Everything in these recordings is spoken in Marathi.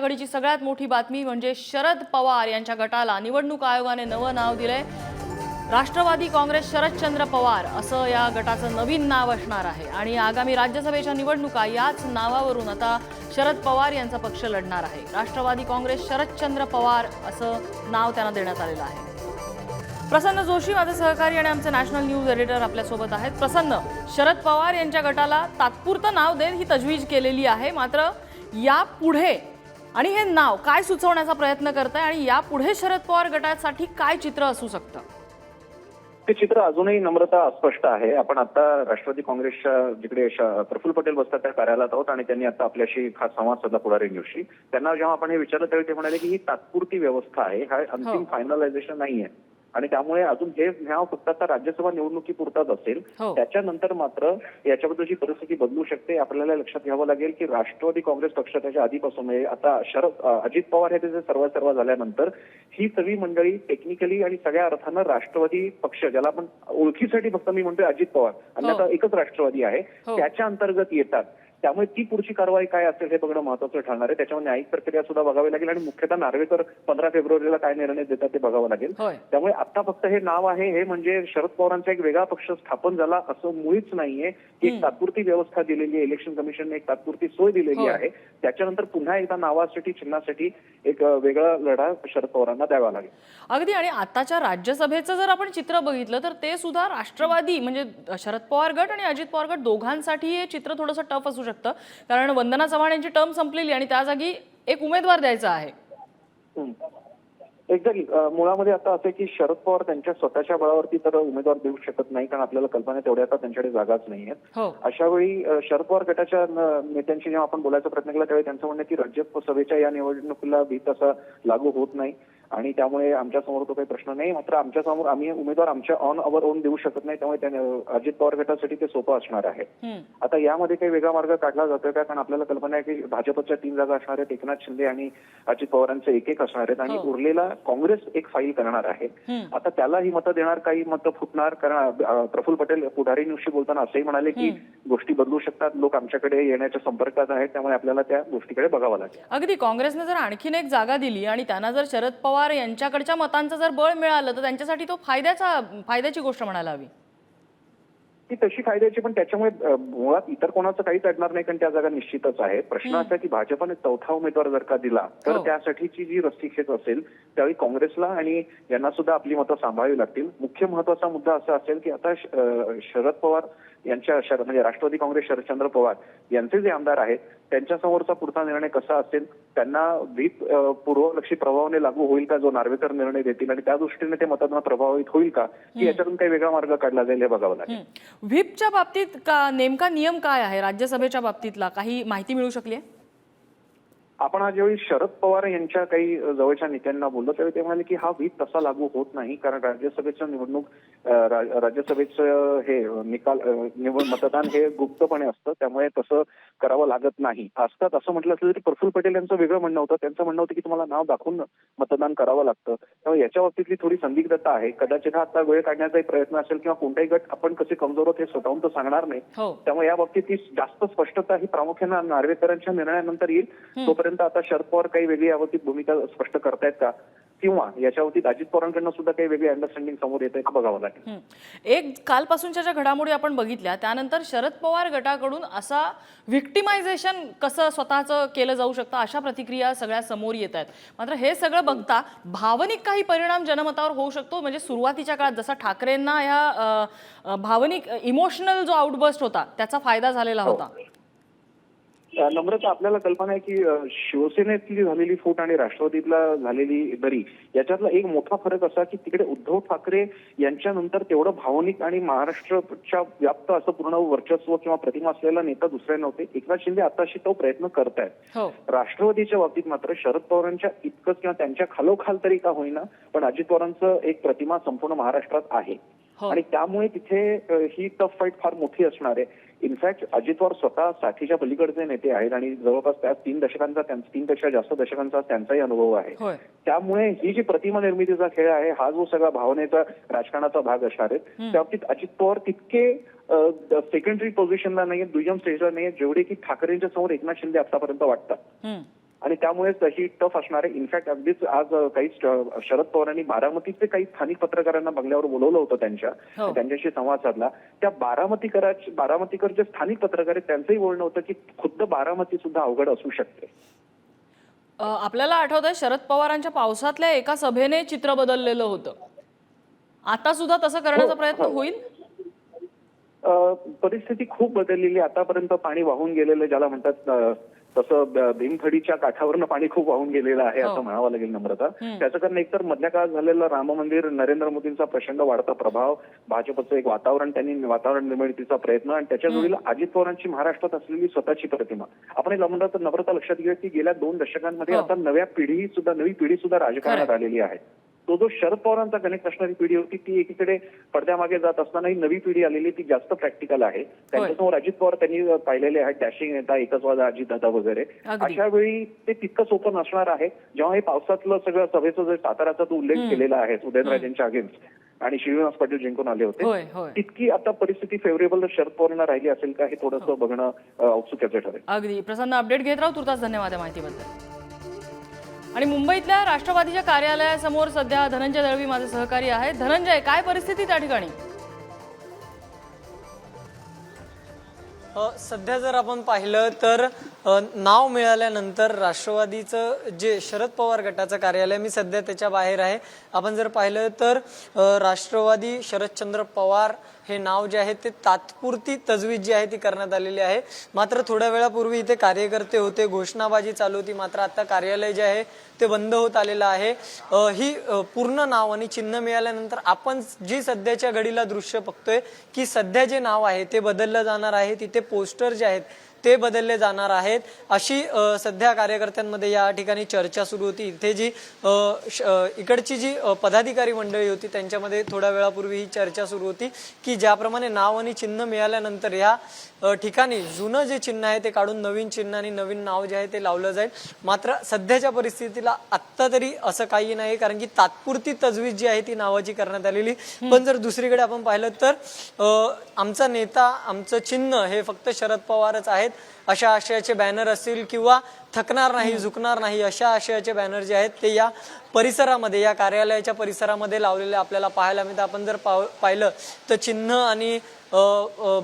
घडीची सगळ्यात मोठी बातमी म्हणजे शरद पवार यांच्या गटाला निवडणूक आयोगाने नवं नाव दिलंय. राष्ट्रवादी काँग्रेस शरदचंद्र पवार असं या गटाचं नवीन नाव असणार आहे. आणि आगामी राज्यसभेच्या निवडणुका याच नावावरून आता शरद पवार यांचा पक्ष लढणार आहे. राष्ट्रवादी काँग्रेस शरदचंद्र पवार असं नाव त्यांना देण्यात आलेलं आहे. प्रसन्न जोशी माझे सहकारी आणि आमचे नॅशनल न्यूज एडिटर आपल्यासोबत आहेत. प्रसन्न शरद पवार यांच्या गटाला तात्पुरतं नाव देत ही तजवीज केलेली आहे. मात्र यापुढे आणि हे नाव काय सुचवण्याचा प्रयत्न करताय आणि यापुढे शरद पवार गटासाठी काय चित्र असू शकतं? ते चित्र अजूनही नम्रता अस्पष्ट आहे. आपण आता राष्ट्रवादी काँग्रेसच्या जिकडे प्रफुल्ल पटेल बसतात त्या कार्यालयात आहोत आणि त्यांनी आता आपल्याशी खास संवाद साधला पुढारी न्यूजशी त्यांना जेव्हा आपण हे विचारलं त्यावेळी ते म्हणाले की ही तात्पुरती व्यवस्था आहे. हा अंतिम. फायनलायझेशन नाहीये. आणि त्यामुळे अजून हे नाव फक्त आता राज्यसभा निवडणुकीपुरताच असेल हो. त्याच्यानंतर मात्र याच्याबद्दलची परिस्थिती बदलू शकते आपल्याला लक्षात घ्यावं लागेल की राष्ट्रवादी काँग्रेस पक्ष त्याच्या आधीपासून म्हणजे आता शरद अजित पवार हे त्याचे सर्व सर्व झाल्यानंतर ही सगळी मंडळी टेक्निकली आणि सगळ्या अर्थानं राष्ट्रवादी पक्ष ज्याला आपण ओळखीसाठी फक्त मी म्हणतोय अजित पवार आणि आता एकच राष्ट्रवादी आहे हो. त्याच्या अंतर्गत येतात त्यामुळे ती पुढची कारवाई काय असेल हे बघणं महत्वाचं ठरणार आहे. त्याच्यामुळे न्यायिक प्रक्रिया सुद्धा बघावी लागेल आणि मुख्यतः नार्वेकर पंधरा फेब्रुवारीला काय निर्णय देतात ते बघावं लागेल. त्यामुळे आता फक्त हे नाव आहे हे म्हणजे शरद पवारांचा एक वेगळा पक्ष स्थापन झाला असं मुळीच नाहीये. एक तात्पुरती व्यवस्था दिलेली आहे इलेक्शन कमिशनने एक तात्पुरती सोय दिलेली. आहे. त्याच्यानंतर पुन्हा एकदा नावासाठी चिन्हासाठी एक वेगळा लढा शरद पवारांना द्यावा लागेल. अगदी आणि आताच्या राज्यसभेचं जर आपण चित्र बघितलं तर ते सुद्धा राष्ट्रवादी म्हणजे शरद पवार गट आणि अजित पवार गट दोघांसाठी हे चित्र थोडंसं टफ असू शकतं. कारण वंदना चव्हाण यांची टर्म संपलेली आणि त्या जागी एक उमेदवार द्यायचा आहे. एक्झॅक्टली मुळामध्ये आता असं की शरद पवार त्यांच्या स्वतःच्या बळावरती तर उमेदवार देऊ शकत नाही कारण आपल्याला कल्पना तेवढ्या आता त्यांच्याकडे जागाच नाही आहेत. हो. अशा वेळी शरद पवार गटाच्या नेत्यांशी जेव्हा आपण बोलायचा प्रयत्न केला त्यावेळी त्यांचं म्हणणं की राज्यसभेच्या या निवडणुकीला भीत असा लागू होत नाही. आणि त्यामुळे आमच्यासमोर तो काही प्रश्न नाही. मात्र आमच्यासमोर आम्ही उमेदवार आमच्या ऑन अवर ओन देऊ शकत नाही. त्यामुळे त्या- अजित पवार गटासाठी ते सोपं असणार आहे. आता यामध्ये काही वेगळा मार्ग काढला जातोय का? कारण आपल्याला कल्पना आहे की भाजपच्या तीन जागा असणार आहेत. एकनाथ शिंदे आणि अजित पवारांचे एक एक असणार आहेत. आणि हो. उरलेला काँग्रेस एक फाईल करणार आहे. आता त्याला ही मतं देणार काही मतं फुटणार कारण प्रफुल्ल पटेल पुढारी न्यूजशी बोलताना असंही म्हणाले की गोष्टी बदलू शकतात. लोक आमच्याकडे येण्याच्या संपर्कात आहेत. त्यामुळे आपल्याला त्या गोष्टीकडे बघावं लागेल. अगदी काँग्रेसने जर आणखीन एक जागा दिली आणि त्यांना जर शरद पवार यांच्याकडच्या मतांचं जर बळ मिळालं तर त्यांच्यासाठी तो फायद्याचा फायद्याची गोष्ट म्हणायला हवी. ती तशी फायद्याची पण त्याच्यामुळे मुळात इतर कोणाचं काहीच अडणार नाही कारण त्या जागा निश्चितच आहे प्रश्न असा की भाजपने चौथा उमेदवार जर का दिला तर हो. त्यासाठीची जी रस्सीखेच असेल त्यावेळी काँग्रेसला आणि यांना सुद्धा आपली मतं सांभाळावी लागतील. मुख्य महत्त्वाचा मुद्दा असा असेल की आता शरद पवार यांच्या म्हणजे राष्ट्रवादी काँग्रेस शरदचंद्र पवार यांचे जे आमदार आहेत त्यांच्यासमोरचा पुढचा निर्णय कसा असेल त्यांना व्हीप पूर्वलक्षी प्रभावाने लागू होईल का जो नार्वेकर निर्णय देतील आणि त्या दृष्टीने ते मतदान प्रभावित होईल का की याच्यातून काही वेगळा मार्ग काढला जाईल हे बघावं लागेल. व्हीपच्या बाबतीत का नेमका नियम काय आहे? राज्यसभेच्या बाबतीतला काही माहिती मिळू शकली आहे? आपण आज ज्यावेळी शरद पवार यांच्या काही जवळच्या नेत्यांना बोललो त्यावेळी ते म्हणाले की हा व्हीप तसा लागू होत नाही कारण राज्यसभेचं निवडणूक राज्यसभेचं हे निकाल निवड मतदान हे गुप्तपणे असतं त्यामुळे तसं करावं लागत नाही. असतात असं म्हटलं असलं तरी प्रफुल्ल पटेल यांचं वेगळं म्हणणं होतं. त्यांचं म्हणणं होतं की तुम्हाला नाव दाखवून मतदान करावं लागतं. त्यामुळे याच्या बाबतीतली थोडी संदिग्धता आहे. कदाचित हा आता वेळ काढण्याचा एक प्रयत्न असेल किंवा कोणताही गट आपण कसे कमजोर आहोत हे स्वतःहून तर सांगणार नाही. हो. त्यामुळे या बाबतीत ती जास्त स्पष्टता ही प्रामुख्यानं नार्वेकरांच्या निर्णयानंतर येईल. तोपर्यंत आता शरद पवार काही वेगळी याबाबतीत भूमिका स्पष्ट करतायत का? किंवा याच्या बाबतीत अजित पवारांकडनं सुद्धा काही वेगळी अंडरस्टँडिंग समोर येत आहे बघावं लागेल. हं. एक कालपासूनच्या ज्या घडामोडी आपण बघितल्या त्यानंतर शरद पवार गटाकडून असा व्हिक्टिमायझेशन कसं स्वतःचं केलं जाऊ शकतं अशा प्रतिक्रिया सगळ्या समोर येत आहेत. मात्र हे सगळं बघता भावनिक काही परिणाम जनमतावर होऊ शकतो. म्हणजे सुरुवातीच्या काळात जसा ठाकरेंना अ, भावनिक इमोशनल जो आउटबस्ट होता त्याचा फायदा झालेला होता. अं, नम्रता आपल्याला कल्पना आहे की शिवसेनेतली झालेली फूट आणि राष्ट्रवादीतला झालेली दरी याच्यातला एक मोठा फरक असा की तिकडे उद्धव ठाकरे यांच्यानंतर तेवढं भावनिक आणि महाराष्ट्राच्या व्याप्त असं पूर्ण वर्चस्व किंवा प्रतिमा असलेला नेता दुसरे नव्हते. एकनाथ शिंदे आताशी तो प्रयत्न करतायत. हो. राष्ट्रवादीच्या बाबतीत मात्र शरद पवारांच्या इतकंच किंवा त्यांच्या खालोखाल तरी का होईना पण अजित पवारांचं एक प्रतिमा संपूर्ण महाराष्ट्रात आहे. हो. आणि त्यामुळे तिथे ही टफ फाईट फार मोठी असणार आहे. इनफॅक्ट अजित पवार स्वतः साठीच्या पलीकडचे नेते आहेत आणि जवळपास त्या तीन दशकांचा त्यांचा तीन पेक्षा जास्त दशकांचा त्यांचाही अनुभव आहे. त्यामुळे ही जी प्रतिमा निर्मितीचा खेळ आहे हा जो सगळा भावनेचा राजकारणाचा भाग असणार आहे त्या बाबतीत अजित पवार तितके सेकंडरी पोझिशनला नाहीये दुय्यम स्टेजला नाहीये जेवढे की ठाकरेंच्या समोर एकनाथ शिंदे आतापर्यंत वाटतात. आणि त्यामुळेच ही टफ असणार आहे इनफॅक्ट अगदीच आज काही शरद पवारांनी बारामतीचे काही स्थानिक पत्रकारांना बंगल्यावर बोलवलं होतं त्यांच्या हो. त्यांच्याशी संवाद साधला त्या बारामतीकराचे बारामतीकर जे स्थानिक पत्रकार आहेत त्यांचंही बोलणं होतं की खुद्द बारामती सुद्धा अवघड असू शकते आपल्याला आठवतंय शरद पवारांच्या पावसातल्या एका सभेने चित्र बदललेलं होतं आता सुद्धा तसं करण्याचा हो, प्रयत्न हो. होईल परिस्थिती खूप बदललेली आहे. आतापर्यंत पाणी वाहून गेलेलं ज्याला म्हणतात तसं भीमथडीच्या काठावरनं पाणी खूप वाहून गेलेलं आहे हो. असं म्हणावं लागेल नम्रता त्याचं कारण एकतर मधल्या काळात झालेलं राम मंदिर नरेंद्र मोदींचा प्रचंड वाढता प्रभाव भाजपचं एक वातावरण त्यांनी वातावरण निर्मितीचा प्रयत्न आणि त्याच्या जोडीला अजित पवारांची महाराष्ट्रात असलेली स्वतःची प्रतिमा आपण एक नम्रता नम्रता लक्षात घेऊया की गेल्या दोन दशकांमध्ये हो. आता नव्या पिढी सुद्धा नवी पिढी सुद्धा राजकारणात. आलेली आहे तो जो शरद पवारांचा कनेक्ट असणारी पिढी होती ती एकीकडे पडद्यामागे जात असताना ही नवी पिढी आलेली ती जास्त प्रॅक्टिकल आहे. त्यांच्यासमोर अजित पवार त्यांनी पाहिलेले आहेत डॅशिंग नेता एकच वादा अजित दादा वगैरे. अशा वेळी ते तितकं सोपं नसणार आहे. जेव्हा हे पावसातलं सगळं सभेचं जे साताराचा तो उल्लेख केलेला आहे उदयनराजेंच्या अगेन्स्ट आणि श्रीनिवास पाटील जिंकून आले होते तितकी आता परिस्थिती फेवरेबल शरद पवारांना राहिली असेल का हे थोडंसं बघणं अ, औत्सुक्याचं ठरेल. अगदी. प्रसन्न अपडेट घेत राहू तुर्तास धन्यवाद या माहितीबद्दल. आणि मुंबईतल्या राष्ट्रवादीच्या कार्यालयासमोर सध्या धनंजय दळवी माझे सहकारी आहेत. धनंजय काय परिस्थिती त्या ठिकाणी? सध्या जर आपण पाहिलं तर नाव मिळाल्यानंतर राष्ट्रवादीचं जे शरद पवार गटाचं कार्यालय मी सध्या त्याच्या बाहेर आहे. आपण जर पाहिलं तर राष्ट्रवादी शरदचंद्र पवार हे नाव जे आहे ते तात्पुरती तजवीज जी आहे ती करण्यात आलेली आहे. मात्र थोड्या वेळापूर्वी इथे कार्यकर्ते होते घोषणाबाजी चालू होती मात्र आता कार्यालय जे आहे ते बंद होत आलेलं आहे. ही पूर्ण नाव आणि चिन्ह मिळाल्यानंतर आपण जी सध्याच्या घडीला दृश्य बघतोय की सध्या जे नाव आहे ते बदललं जाणार आहे. तिथे पोस्टर जे आहेत ते बदलले जाणार आहेत. अशी सध्या कार्यकर्त्यांमध्ये या ठिकाणी चर्चा सुरू होती. इथे जी इकडची जी पदाधिकारी मंडळी होती त्यांच्यामध्ये थोड्या वेळापूर्वी ही चर्चा सुरू होती की ज्याप्रमाणे नाव आणि चिन्ह मिळाल्यानंतर या ठिकाणी जुनं जे चिन्ह आहे ते काढून नवीन चिन्ह आणि नवीन नाव जे आहे ते लावलं जाईल. मात्र सध्याच्या परिस्थितीला आत्ता तरी असं काही नाही कारण की तात्पुरती तजवीज जी आहे ती नावाची करण्यात आलेली. पण जर दुसरीकडे आपण पाहिलं तर आमचा नेता आमचं चिन्ह हे फक्त शरद पवारच आहेत. अशा आशयाचे बॅनर असतील किंवा थकणार नाही झुकणार नाही अशा आशयाचे बॅनर जे आहेत ते या परिसरामध्ये या कार्यालयाच्या परिसरामध्ये लावलेले आपल्याला पाहायला मिळतं आपण जर पाव- पाहिलं तर चिन्ह आणि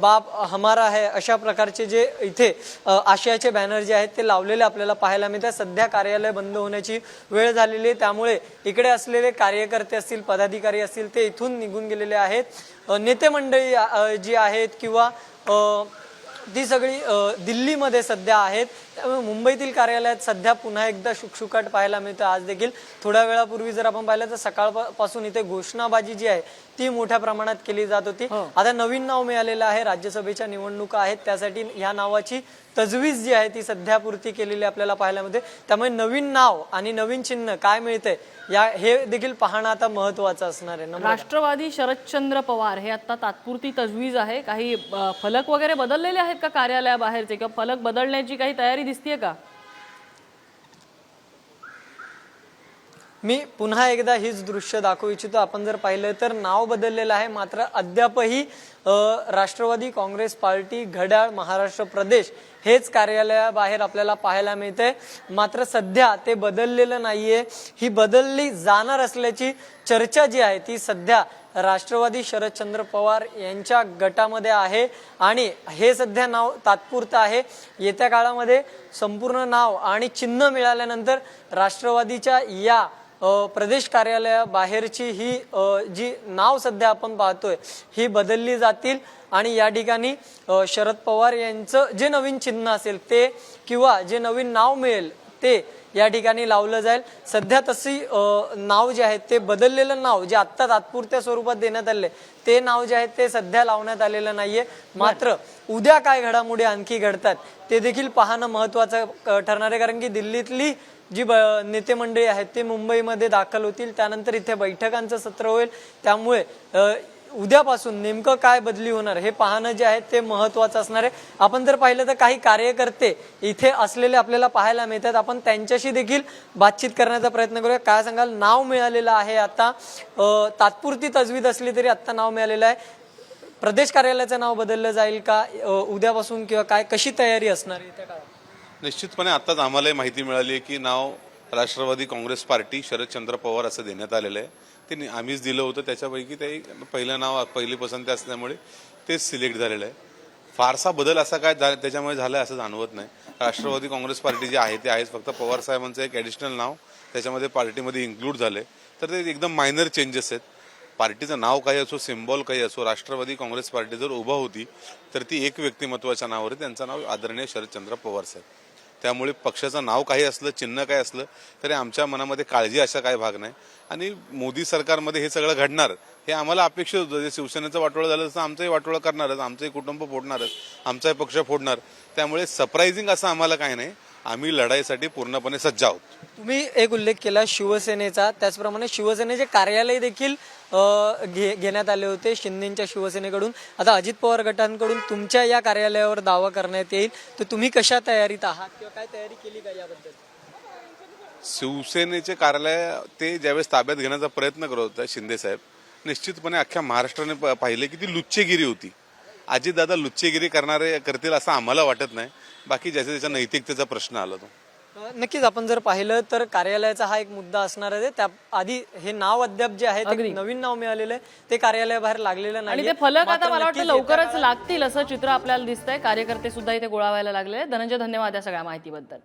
बाप हमारा आहे अशा प्रकारचे जे इथे आशयाचे बॅनर जे आहेत ते लावलेले आपल्याला पाहायला मिळतात. सध्या कार्यालय बंद होण्याची वेळ झालेली आहे. त्यामुळे इकडे असलेले कार्यकर्ते असतील पदाधिकारी असतील ते इथून निघून गेलेले आहेत. नेते मंडळी जी आहेत किंवा ती सगळी दिल्लीमध्ये सध्या आहेत. त्यामुळे मुंबईतील कार्यालयात सध्या पुन्हा एकदा शुकशुकाट पाहायला मिळतं. आज देखील थोड्या वेळापूर्वी जर आपण पाहिलं तर सकाळपासून इथे घोषणाबाजी जी आहे ती मोठ्या प्रमाणात केली जात होती हो. आता नवीन नाव मिळालेलं आहे राज्यसभेच्या निवडणुका आहेत त्यासाठी ह्या नावाची तजवीज जी आहे ती सध्यापुरती केलेली आपल्याला पाहायला मिळते त्यामुळे नवीन नाव आणि नवीन चिन्ह काय मिळतंय या हे देखील पाहणं आता महत्वाचं असणार आहे. राष्ट्रवादी शरदचंद्र पवार हे आता तात्पुरती तजवीज आहे काही फलक वगैरे बदललेले आहेत का कार्यालयाबाहेरचे किंवा फलक बदलण्याची काही तयारी दिसतीये का मी पुन्हा एकदा हीच दृश्य दाखवू इच्छितो. आपण जर पाहिलं तर नाव बदललेलं आहे. मात्र अद्यापही राष्ट्रवादी काँग्रेस पार्टी घड्याळ महाराष्ट्र प्रदेश हेच कार्यालयाबाहेर आपल्याला पाहायला मिळते मात्र सध्या ते बदललेलं नाहीये. ही बदलली जाणार असल्याची चर्चा जी आहे ती सध्या राष्ट्रवादी शरदचंद्र पवार यांच्या गटामध्ये आहे. आणि हे सध्या नाव तात्पुरतं आहे. येत्या काळामध्ये संपूर्ण नाव आणि चिन्ह मिळाल्यानंतर राष्ट्रवादीच्या या प्रदेश कार्यालयाबाहेरची ही जी नाव सध्या आपण पाहतोय ही बदलली जातील. आणि या ठिकाणी शरद पवार यांचं जे नवीन चिन्ह असेल ते किंवा जे नवीन नाव मिळेल ते या ठिकाणी लावलं जाईल. सध्या तशी नाव जे आहे ते बदललेलं नाव जे आत्ता तात्पुरत्या स्वरूपात देण्यात आले ते नाव जे आहे ते सध्या लावण्यात आलेलं नाहीये. मात्र उद्या काय घडामोडी आणखी घडतात ते देखील पाहणं महत्वाचं ठरणार आहे. कारण की दिल्लीतली जी ब नेते मंडळी आहेत ते मुंबईमध्ये दाखल होतील. त्यानंतर इथे बैठकांचं सत्र होईल. त्यामुळे उद्यापासून नेमकं काय बदली होणार हे पाहणं जे आहे ते महत्वाचं असणार आहे. आपण जर पाहिलं तर काही कार्यकर्ते इथे असलेले आपल्याला पाहायला मिळतात. आपण त्यांच्याशी देखील बातचीत करण्याचा प्रयत्न करूया. काय सांगाल? नाव मिळालेलं आहे आता. तात्पुरती तजवीज असली तरी आत्ता नाव मिळालेलं आहे. प्रदेश कार्यालयाचं नाव बदललं जाईल का? उद्यापासून किंवा काय? कशी तयारी असणार आहे त्या काळात निश्चितपणे आत्ताच आम्हालाही माहिती मिळाली आहे की नाव राष्ट्रवादी काँग्रेस पार्टी शरदचंद्र पवार असं देण्यात आलेलं आहे. ते आम्हीच दिलं होतं. त्याच्यापैकी ते पहिलं नाव पहिली पसंती असल्यामुळे तेच सिलेक्ट झालेलं आहे. फारसा बदल असा काय झा- त्याच्यामुळे झाला असं जाणवत नाही. राष्ट्रवादी काँग्रेस पार्टी जे आहे ते आहेच. फक्त पवार साहेबांचं एक ॲडिशनल नाव त्याच्यामध्ये पार्टीमध्ये इन्क्लूड झाले तर ते एकदम मायनर चेंजेस आहेत. पार्टीचं नाव काही असो सिम्बॉल काही असो राष्ट्रवादी काँग्रेस पार्टी जर उभा होती तर ती एक व्यक्तिमत्वाच्या नावावर त्यांचं नाव आदरणीय शरदचंद्र पवार साहेब. त्यामुळे पक्षाचं नाव काही असलं चिन्ह काय असलं तरी आमच्या मनामध्ये काळजी अशा काही भाग नाही. आणि मोदी सरकारमध्ये हे सगळं घडणार हे आम्हाला अपेक्षित होतं. जे शिवसेनेचं वाटोळं झालं तसं आमचंही वाटोळं करणारच आमचंही कुटुंब फोडणारच आमचाही पक्ष फोडणार. त्यामुळे सरप्रायझिंग असं आम्हाला काही नाही. आम्ही लढाईसाठी पूर्णपणे सज्ज आहोत. तुम्ही एक उल्लेख केला शिवसेनेचा त्याचप्रमाणे शिवसेनेचे कार्यालय देखील अ, घे घेण्यात आले होते शिंदेच्या शिवसेनेकडून. आता अजित पवार गटांकडून तुमच्या या कार्यालयावर दावा करण्यात येईल. तर तुम्ही कशा तयारीत आहात किंवा काय तयारी केली का याबद्दल? शिवसेनेचे कार्यालय ते ज्यावेळेस ताब्यात घेण्याचा प्रयत्न करत होते शिंदे साहेब निश्चितपणे अख्ख्या महाराष्ट्राने प- पाहिले की ती लुच्चेगिरी होती. अजितदादा लुच्चेगिरी करणारे करतील असं आम्हाला वाटत नाही. बाकी ज्याच्या त्याच्या नैतिकतेचा प्रश्न आला तो. नक्कीच आपण जर पाहिलं तर कार्यालयाचा हा एक मुद्दा असणार आहे. त्या आधी हे नाव अद्याप जे आहे ते नवीन नाव मिळालेलं आहे. ते कार्यालयाबाहेर लागलेलं आणि नाही ते फलक आता मला वाटतं लवकरच लागतील असं चित्र आपल्याला दिसतंय. कार्यकर्ते सुद्धा इथे गोळावायला लागले धनंजय धन्यवाद या सगळ्या माहितीबद्दल.